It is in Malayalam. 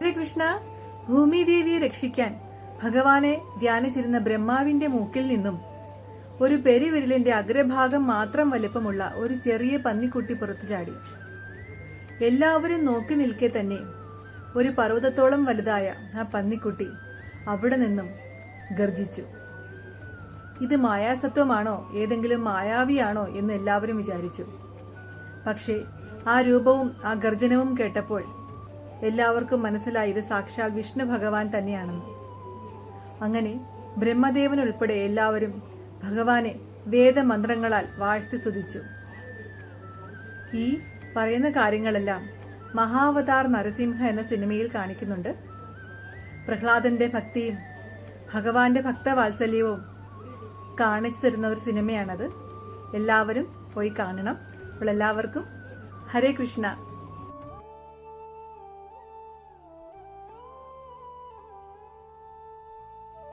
കൃഷ്ണ ഭൂമിദേവിയെ രക്ഷിക്കാൻ ഭഗവാനെ ധ്യാനിച്ചിരുന്ന ബ്രഹ്മാവിന്റെ മൂക്കിൽ നിന്നും ഒരു പെരുവിരലിന്റെ അഗ്രഭാഗം മാത്രം വലിപ്പമുള്ള ഒരു ചെറിയ പന്നിക്കുട്ടി പുറത്തു ചാടി. എല്ലാവരും നോക്കി നിൽക്കെ തന്നെ ഒരു പർവതത്തോളം വലുതായ ആ പന്നിക്കുട്ടി അവിടെ നിന്നും ഗർജിച്ചു ഇത് മായാസത്വമാണോ ഏതെങ്കിലും മായാവിയാണോ എന്ന് എല്ലാവരും വിചാരിച്ചു. പക്ഷേ ആ രൂപവും ആ ഗർജനവും കേട്ടപ്പോൾ എല്ലാവർക്കും മനസ്സിലായി. ഇത് സാക്ഷാൽ വിഷ്ണു ഭഗവാൻ തന്നെയാണെന്ന്. അങ്ങനെ ബ്രഹ്മദേവൻ ഉൾപ്പെടെ എല്ലാവരും ഭഗവാനെ വേദമന്ത്രങ്ങളാൽ വാഴ്ത്തി സ്തുതിച്ചു. ഈ പറയുന്ന കാര്യങ്ങളെല്ലാം മഹാവതാർ നരസിംഹ എന്ന സിനിമയിൽ കാണിക്കുന്നുണ്ട്. പ്രഹ്ലാദന്റെ ഭക്തിയും ഭഗവാന്റെ ഭക്തവാത്സല്യവും കാണിച്ചു തരുന്ന ഒരു സിനിമയാണത്. എല്ലാവരും പോയി കാണണം. അപ്പോൾ എല്ലാവർക്കും ഹരേ കൃഷ്ണ.